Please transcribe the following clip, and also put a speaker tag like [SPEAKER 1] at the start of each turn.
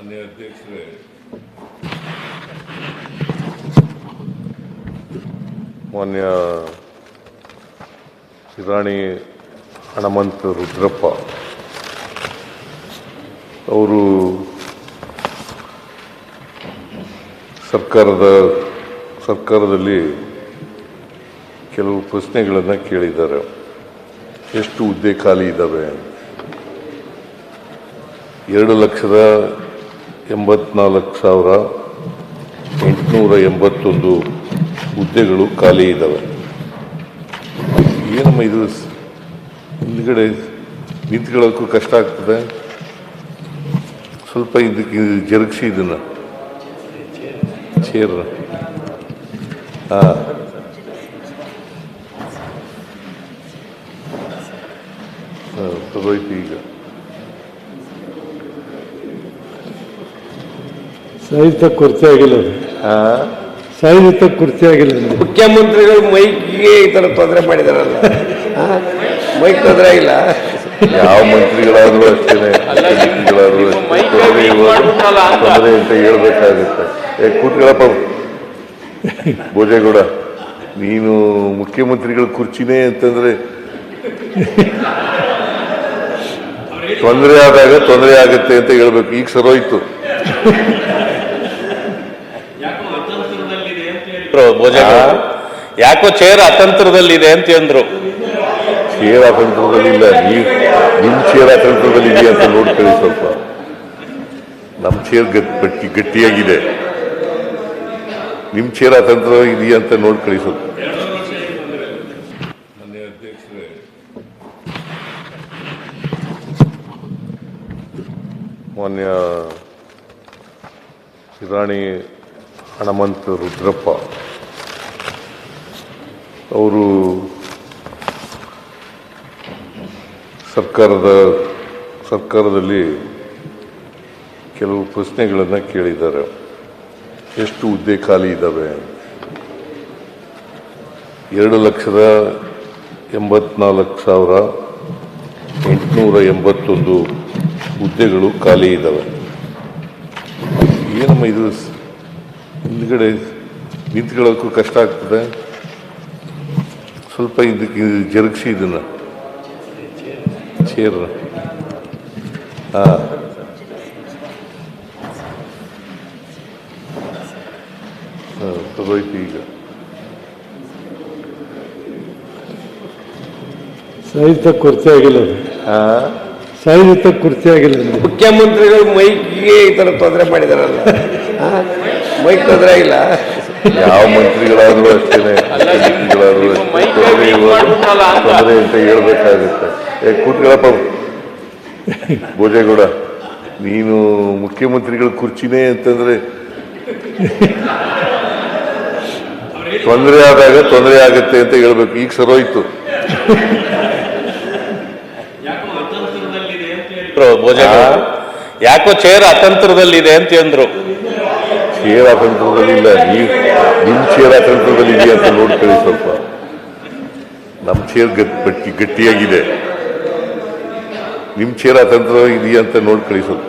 [SPEAKER 1] ಮಾನ್ಯ ಅಧ್ಯಕ್ಷರೇ. ಮಾನ್ಯ ಶಿರಾಣಿ ಹಣಮಂತ ರುದ್ರಪ್ಪ, ಅವರು ಸರ್ಕಾರದ, ಸರ್ಕಾರದಲ್ಲಿ ಕೆಲವು ಪ್ರಶ್ನೆಗಳನ್ನು ಕೇಳಿದ್ದಾರೆ. ಎಷ್ಟು ಹುದ್ದೆ ಖಾಲಿ ಇದ್ದಾವೆ ಎರಡು ಲಕ್ಷದ ಎಂಬತ್ನಾಲ್ಕು ಸಾವಿರ ಎಂಟುನೂರ ಎಂಬತ್ತೊಂದು ಹುದ್ದೆಗಳು ಖಾಲಿ ಇದ್ದಾವೆ. ಏನಮ್ಮ ಇದು? ಹಿಂದ್ಗಡೆ ನಿಂತ್ಕೊಳ್ಳೋಕ್ಕೂ ಕಷ್ಟ ಆಗ್ತದೆ. ಸ್ವಲ್ಪ ಇದಕ್ಕೆ ಇದು ಜರುಗಿಸಿ ಇದನ್ನು. ಚೇರ್ ಹಾಂ. ಈಗ.
[SPEAKER 2] ಸಾಹಿತ್ಯ ಕುರ್ಚಿ ಆಗಿಲ್ಲ ಸಹಿತ ಕುರ್ತಿ ಆಗಿಲ್ಲ
[SPEAKER 3] ಮುಖ್ಯಮಂತ್ರಿಗಳು ಮೈಕ್ಗೆ ಈ ಥರ ತೊಂದರೆ ಮಾಡಿದಾರಲ್ಲ? ಮೈಕ್ ತೊಂದರೆ ಆಗಿಲ್ಲ?
[SPEAKER 1] ಯಾವ ಮಂತ್ರಿಗಳಾದರೂ ಅಷ್ಟೇ ತೊಂದರೆ ಅಂತ ಹೇಳ್ಬೇಕಾಗುತ್ತೆ. ಕೂತ್ಗಳಪ್ಪ ಭೋಜೇಗೌಡ ನೀನು ಮುಖ್ಯಮಂತ್ರಿಗಳ ಕುರ್ಚಿನೇ ಅಂತಂದ್ರೆ ತೊಂದರೆ ಆದಾಗ ತೊಂದರೆ ಆಗುತ್ತೆ ಅಂತ ಹೇಳ್ಬೇಕು. ಈಗ ಸರೋಯ್ತು
[SPEAKER 4] ಭೋಜೇಗೌಡ ಯಾಕೋ ಚೇರ್ ಅತಂತ್ರದಲ್ಲಿದೆ ಅಂತ ಅಂದ್ರು
[SPEAKER 1] ಚೇರ್ ಅತಂತ್ರದಲ್ಲಿ ಇಲ್ಲ ನೀವು ನಿಮ್ ಚೇರ್ ಅತಂತ್ರದಲ್ಲಿ ಇದೆಯಾ ಅಂತ ನೋಡ್ಕೊಳ್ಳಿ ಸ್ವಲ್ಪ. ನಮ್ ಚೇರ್ ಗಟ್ಟಿ ಗಟ್ಟಿಯಾಗಿದೆ. ನಿಮ್ ಚೇರ್ ಅತಂತ್ರ ಇದೆಯಾ ಅಂತ ನೋಡ್ಕೊಳ್ಳಿ ಸ್ವಲ್ಪ. ಮಾನ್ಯ ಶಿರಾಣಿ ಹಣಮಂತ ರುದ್ರಪ್ಪ. ಅವರು ಸರ್ಕಾರದ, ಸರ್ಕಾರದಲ್ಲಿ ಕೆಲವು ಪ್ರಶ್ನೆಗಳನ್ನು ಕೇಳಿದ್ದಾರೆ. ಎಷ್ಟು ಹುದ್ದೆ ಖಾಲಿ ಇದ್ದಾವೆ ಎರಡು ಲಕ್ಷದ ಎಂಬತ್ನಾಲ್ಕು ಸಾವಿರ ಎಂಟುನೂರ ಎಂಬತ್ತೊಂದು ಹುದ್ದೆಗಳು ಖಾಲಿ ಇದ್ದಾವೆ ಏನಮ್ಮ ಇದು ಹಿಂದ್ಗಡೆ ನಿಂತ್ಕೊಳ್ಳೋಕ್ಕೂ ಕಷ್ಟ ಆಗ್ತದೆ. ಸ್ವಲ್ಪ ಇದಕ್ಕೆ ಇದು ಜರುಗಿಸಿ ಇದನ್ನು. ಚೇರ್ ಹಾಂ. ಹಾಂ ತಗೋಯ್ತು ಈಗ.
[SPEAKER 2] ಸಾಹಿತ್ಯ ಕುರ್ಚಿ ಆಗಿಲ್ಲ. ಸಹಿತ ಕುರ್ಚಿ ಆಗಿಲ್ಲ.
[SPEAKER 3] ಮುಖ್ಯಮಂತ್ರಿಗಳು ಮೈಕ್ಗೆ ಈ ತರ ತೊಂದರೆ ಮಾಡಿದಾರಲ್ಲ. ಆ? ಮೈಕ್ ತೊಂದರೆ ಇಲ್ಲ.
[SPEAKER 1] ಯಾವ ಮಂತ್ರಿಗಳಾದ್ರೂ ಅಷ್ಟೇ. ತೊಂದರೆ ಇರೋದು ತೊಂದರೆ ಅಂತ ಹೇಳ್ಬೇಕಾಗುತ್ತೆ. ಏ ಕೂತ್ಗಳಪ್ಪ ಭೋಜೇಗೌಡ ನೀನು ಮುಖ್ಯಮಂತ್ರಿಗಳ ಕುರ್ಚಿನೇ ಅಂತಂದ್ರೆ ತೊಂದರೆ ಆದಾಗ ತೊಂದರೆ ಆಗುತ್ತೆ ಅಂತ ಹೇಳ್ಬೇಕು. ಈಗ ಸರೋಯ್ತು
[SPEAKER 4] ಯಾಕೋ ಚೇರ್ ಅತಂತ್ರದಲ್ಲಿದೆ ಅಂತ ಅಂದ್ರು.
[SPEAKER 1] ಚೇರ್ ತಂತ್ರದಲ್ಲಿಲ್ಲ. ನೀವು ನಿಮ್ ಚೇರ್ ತಂತ್ರದಲ್ಲಿ ಇದೆಯಾ ಅಂತ ನೋಡ್ಕೊಳ್ಳಿ ಸ್ವಲ್ಪ. ನಮ್ ಚೇರ್ ಗಟ್ಟಿ ಗಟ್ಟಿಯಾಗಿದೆ. ನಿಮ್ ಚೇರ್ ತಂತ್ರ ಇದೆಯಾ ಅಂತ ನೋಡ್ಕೊಳ್ಳಿ ಸ್ವಲ್ಪ.